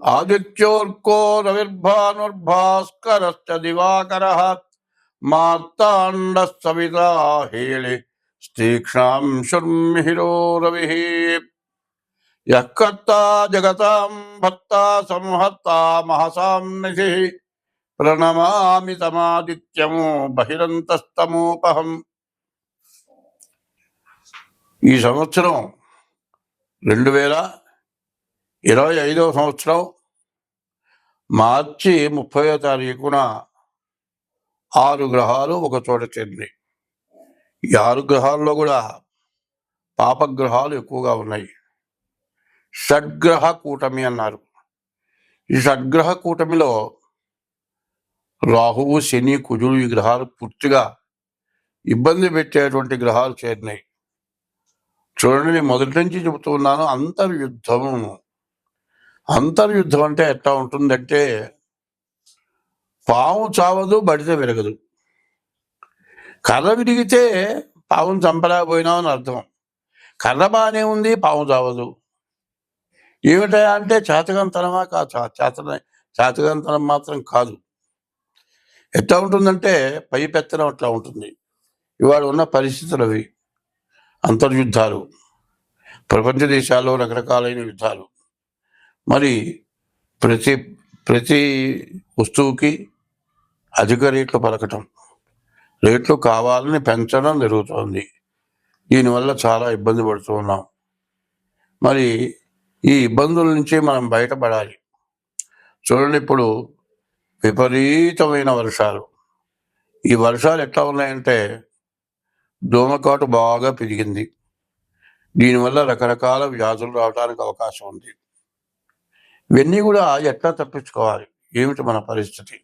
ఆదిత్యోర్కో రవిర్భానుర్భాస్కరశ్చ దివాకరः మార్తాండ సవితా హేళి స్తీక్షాంశుర్మిహిరో రవిः యః కర్తా జగతాం భర్తా సంహర్తా మహసాం నిధిः ప్రణమామి తమాదిత్యము బహిరంతస్తమోపహం ఈ సంవత్సరం రెండు వేల ఇరవై ఐదవ సంవత్సరం మార్చి ముప్పయో తారీఖున ఆరు గ్రహాలు ఒక చోట చేరినాయి ఈ ఆరు గ్రహాల్లో కూడా పాపగ్రహాలు ఎక్కువగా ఉన్నాయి. షడ్గ్రహ కూటమి అన్నారు. ఈ షడ్గ్రహ కూటమిలో రాహువు శని కుజుడు ఈ గ్రహాలు పూర్తిగా ఇబ్బంది పెట్టేటువంటి గ్రహాలు చేరినాయి. చూడండి నేను మొదటి నుంచి చెబుతూ ఉన్నాను అంతర్యుద్ధము అంతర్యుద్ధం అంటే ఎట్లా ఉంటుందంటే పాము చావదు బడితే విరగదు. కర్ర విరిగితే పావును చంపలేకపోయినా అని అర్థం. కర్ర బాగానే ఉంది పాము చావదు. ఏమిటా అంటే చేతకంతనమా కా చేత చేతకంతనం మాత్రం కాదు. ఎట్లా ఉంటుందంటే పై పెత్తనం అట్లా ఉంటుంది. ఇవాళ ఉన్న పరిస్థితులు అవి అంతర్యుద్ధాలు. ప్రపంచ దేశాల్లో రకరకాలైన యుద్ధాలు. మరి ప్రతి ప్రతి వస్తువుకి అధిక రేట్లు పలకటం. రేట్లు కావాలని పెంచడం జరుగుతోంది. దీనివల్ల చాలా ఇబ్బంది పడుతూ ఉన్నాం. మరి ఈ ఇబ్బందుల నుంచి మనం బయటపడాలి. చూడండి ఇప్పుడు విపరీతమైన వర్షాలు. ఈ వర్షాలు ఎట్లా ఉన్నాయంటే దోమకాటు బాగా పెరిగింది. దీనివల్ల రకరకాల వ్యాధులు రావడానికి అవకాశం ఉంది. ఇవన్నీ కూడా ఎట్లా తప్పించుకోవాలి? ఏమిటి మన పరిస్థితి?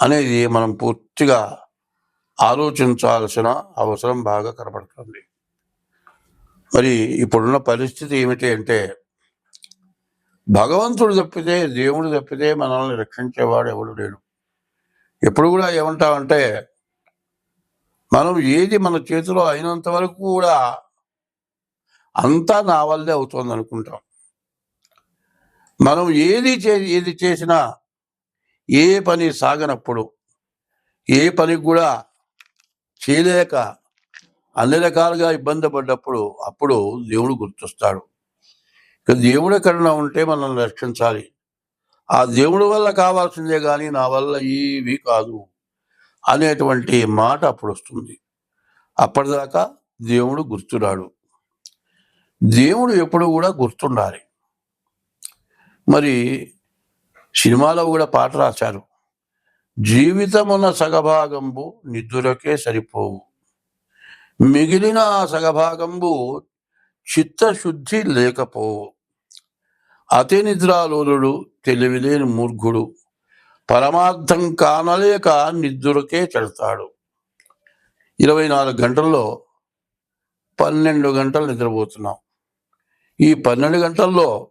అనేది మనం పూర్తిగా ఆలోచించాల్సిన అవసరం బాగా కనపడుతుంది మరి ఇప్పుడున్న పరిస్థితి ఏమిటి అంటే భగవంతుడు తప్పితే దేవుడు తప్పితే మనల్ని రక్షించేవాడు ఎవడు లేడు. ఎప్పుడు కూడా ఏమంటామంటే మనం ఏది మన చేతిలో అయినంత వరకు కూడా అంతా నా వల్లే అవుతుంది అనుకుంటాం మనం ఏది చే ఏది చేసినా ఏ పని సాగనప్పుడు ఏ పని కూడా చేయలేక అన్ని రకాలుగా ఇబ్బంది పడ్డప్పుడు అప్పుడు దేవుడు గుర్తొస్తాడు. ఇక దేవుడు ఎక్కడన్నా ఉంటే మనల్ని రక్షించాలి. ఆ దేవుడి వల్ల కావాల్సిందే కానీ నా వల్ల ఏవి కాదు అనేటువంటి మాట అప్పుడు వస్తుంది. అప్పటిదాకా దేవుడు గుర్తురాడు. దేవుడు ఎప్పుడు కూడా గుర్తుండాలి. మరి సినిమాలో కూడా పాట రాశారు. జీవితమున సగభాగంబు నిద్దురకే సరిపోవు. మిగిలిన ఆ సగభాగంబు చిత్తశుద్ధి లేకపోవు. అతి నిద్రాలోలుడు తెలివిలేని మూర్ఘుడు పరమార్థం కానలేక నిద్దురకే చెడతాడు ఇరవై నాలుగు గంటల్లో పన్నెండు గంటలు నిద్రపోతున్నాం. ఈ పన్నెండు గంటల్లో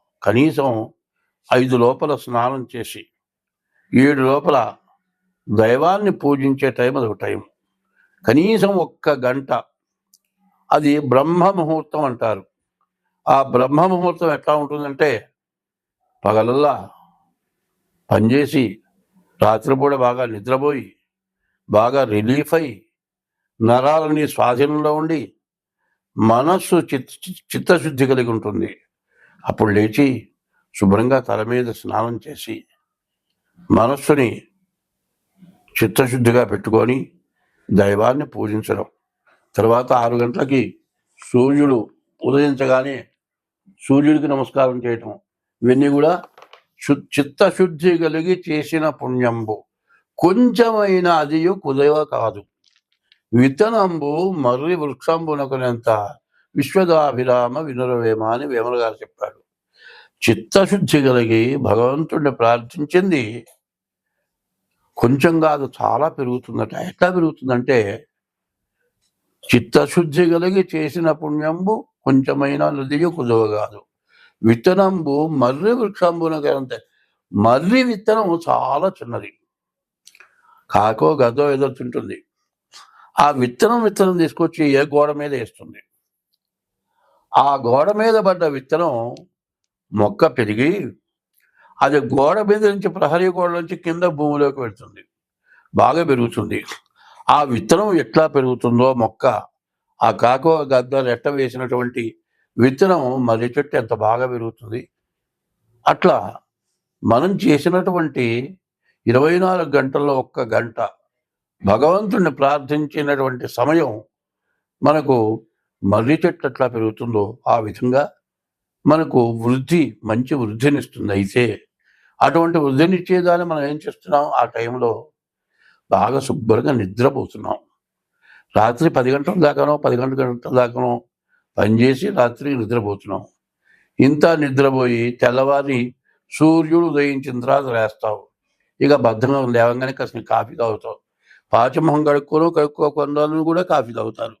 కనీసం ఐదు లోపల స్నానం చేసి ఏడు లోపల దైవాన్ని పూజించే టైం అది ఒక టైం. కనీసం ఒక్క గంట. అది బ్రహ్మ ముహూర్తం అంటారు. ఆ బ్రహ్మ ముహూర్తం ఎట్లా ఉంటుందంటే పగలల్లా పనిచేసి రాత్రిపూట బాగా నిద్రపోయి బాగా రిలీఫ్ అయి నరాలని స్వాధీనంలో ఉండి మనస్సు చిత్ చిత్తశుద్ధి కలిగి ఉంటుంది. అప్పుడు లేచి శుభ్రంగా తల మీద స్నానం చేసి మనస్సుని చిత్తశుద్ధిగా పెట్టుకొని దైవాన్ని పూజించడం. తర్వాత ఆరు గంటలకి సూర్యుడు ఉదయించగానే సూర్యుడికి నమస్కారం చేయటం. ఇవన్నీ కూడా శు చిత్తశుద్ధి కలిగి చేసిన పుణ్యంబు. కొంచెమైన అదియు కుదవ కాదు. విత్తనంబు మర్రి వృక్షంబునకునంత విశ్వదాభిరామ వినురవేమ అని వేమల గారు చెప్పాడు. చిత్తశుద్ధి కలిగి భగవంతుడిని ప్రార్థించింది కొంచెం కాదు చాలా పెరుగుతుందట. ఎట్లా పెరుగుతుందంటే చిత్తశుద్ధి కలిగి చేసిన పుణ్యంబు కొంచెమైన నదియు కుదవ కాదు. విత్తనంబు మర్రి వృక్షంబున అంతే మర్రి విత్తనం చాలా చిన్నది. కాకో గదో ఏదో తింటుంది. ఆ విత్తనం విత్తనం తీసుకొచ్చి ఏ గోడ మీద వేస్తుంది? ఆ గోడ మీద పడ్డ విత్తనం మొక్క పెరిగి అది గోడ మీద నుంచి ప్రహరీ గోడ నుంచి కింద భూమిలోకి వెళ్తుంది. బాగా పెరుగుతుంది. ఆ విత్తనం ఎట్లా పెరుగుతుందో మొక్క ఆ కాకో గద్ద రెట్ట వేసినటువంటి విత్తనం మర్రి చెట్టు ఎంత బాగా పెరుగుతుంది. అట్లా మనం చేసినటువంటి ఇరవై నాలుగు గంటల్లో ఒక్క గంట భగవంతుణ్ణి ప్రార్థించినటువంటి సమయం మనకు మర్రి చెట్టు ఎట్లా పెరుగుతుందో ఆ విధంగా మనకు వృద్ధి మంచి వృద్ధినిస్తుంది. అయితే అటువంటి వృద్ధినిచ్చేదాన్ని మనం ఏం చేస్తున్నాం? ఆ టైంలో బాగా శుభ్రంగా నిద్రపోతున్నాం. రాత్రి పది గంటల దాకానో పది గంటల గంటల దాకానో పనిచేసి రాత్రి నిద్రపోతున్నాం. ఇంత నిద్రపోయి తెల్లవారి సూర్యుడు ఉదయించిన తర్వాత లేస్తావు ఇక బద్ధంగా లేవగానే కాసిన కాఫీ తాగుతావు. పాచమొహం కడుక్కోను కడుక్కోకుండా కూడా కాఫీ తాగుతారు.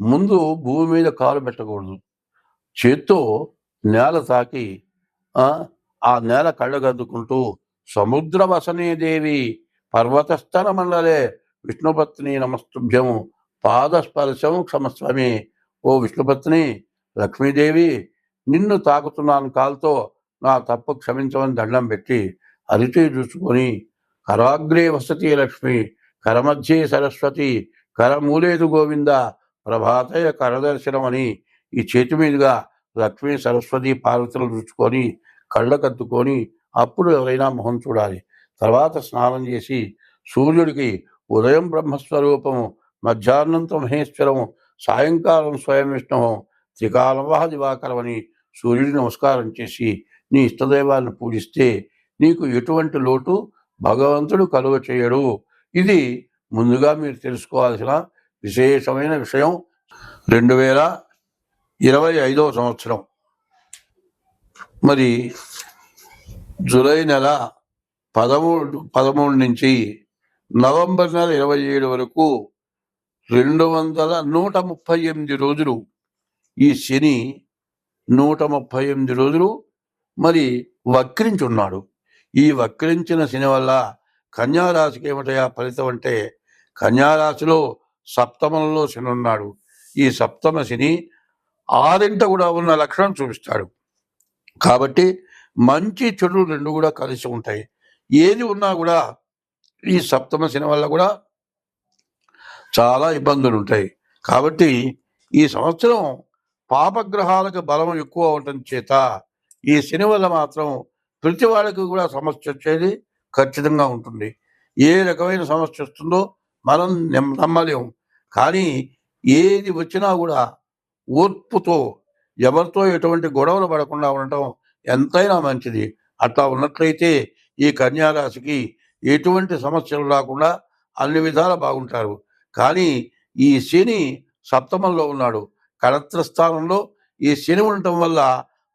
ముందు భూమి మీద కాలు పెట్టకూడదు. చేత్తో నేల తాకి ఆ, నేల కళ్ళగద్దుకుంటూ సముద్ర వసనే దేవి పర్వతస్థల మండలే విష్ణుపత్ని నమస్తుభ్యము పాదస్పర్శం క్షమస్వామి ఓ విష్ణుపత్ని లక్ష్మీదేవి నిన్ను తాకుతున్నాను కాలుతో నా తప్పు క్షమించమని దండం పెట్టి అరిచి చూసుకొని కరాగ్రే వసతి లక్ష్మి కరమధ్యే సరస్వతి కరమూలేదు గోవింద ప్రభాతయ కరదర్శనం అని ఈ చేతి మీదుగా లక్ష్మీ సరస్వతి పార్వతులు రుచుకొని కళ్ళకద్దుకొని అప్పుడు ఎవరైనా మొహం చూడాలి. తర్వాత స్నానం చేసి సూర్యుడికి ఉదయం బ్రహ్మస్వరూపము మధ్యాహ్నంతో మహేశ్వరము సాయంకాలం స్వయం విష్ణువు త్రికాలవహ దివాకరం అని నమస్కారం చేసి నీ ఇష్టదైవాలను పూజిస్తే నీకు ఎటువంటి లోటు భగవంతుడు కలుగ చేయడు ఇది ముందుగా మీరు తెలుసుకోవాల్సిన విశేషమైన విషయం రెండు వేల ఇరవై ఐదవ సంవత్సరం. మరి జూలై నెల పదమూడు పదమూడు నుంచి నవంబర్ నెల ఇరవై ఏడు వరకు రెండు వందల నూట ముప్పై ఎనిమిది రోజులు ఈ శని నూట ముప్పై ఎనిమిది రోజులు మరి వక్రించున్నాడు. ఈ వక్రించిన శని వల్ల కన్యారాశికి ఏమిటయా ఫలితం అంటే కన్యారాశిలో సప్తమంలో శని ఉన్నాడు. ఈ సప్తమ శని ఆరింట కూడా ఉన్న లక్షణం చూపిస్తాడు. కాబట్టి మంచి చెడు రెండు కూడా కలిసి ఉంటాయి. ఏది ఉన్నా కూడా ఈ సప్తమ శని వల్ల కూడా చాలా ఇబ్బందులు ఉంటాయి. కాబట్టి ఈ సంవత్సరం పాపగ్రహాలకు బలం ఎక్కువ అవటం చేత ఈ శని వల్ల మాత్రం ప్రతి వాళ్ళకి కూడా సమస్య వచ్చేది ఖచ్చితంగా ఉంటుంది. ఏ రకమైన సమస్య వస్తుందో మనం నమ్మలేము. కానీ ఏది వచ్చినా కూడా ఓర్పుతో ఎవరితో ఎటువంటి గొడవలు పడకుండా ఉండటం ఎంతైనా మంచిది. అట్లా ఉన్నట్లయితే ఈ కన్యారాశికి ఎటువంటి సమస్యలు రాకుండా అన్ని విధాలు బాగుంటారు. కానీ ఈ శని సప్తమంలో ఉన్నాడు. కళత్ర స్థానంలో ఈ శని ఉండటం వల్ల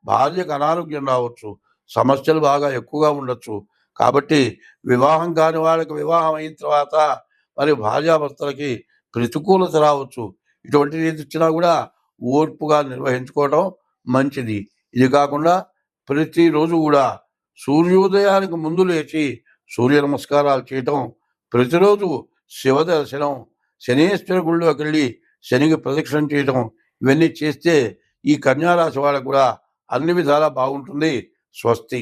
భార్యకు అనారోగ్యం రావచ్చు. సమస్యలు బాగా ఎక్కువగా ఉండొచ్చు. కాబట్టి వివాహం కాని వాళ్ళకి వివాహం అయిన తర్వాత మరి భార్యాభర్తలకి ప్రతికూలత రావచ్చు. ఇటువంటి ఏది ఇచ్చినా కూడా ఓర్పుగా నిర్వహించుకోవడం మంచిది. ఇది కాకుండా ప్రతిరోజు కూడా సూర్యోదయానికి ముందు లేచి సూర్య నమస్కారాలు చేయటం ప్రతిరోజు శివ దర్శనం శనేశ్వర గుళ్ళోకి వెళ్ళి శనికి ప్రదక్షిణం చేయటం ఇవన్నీ చేస్తే ఈ కన్యారాశి వాళ్ళకు కూడా అన్ని విధాలా బాగుంటుంది. స్వస్తి.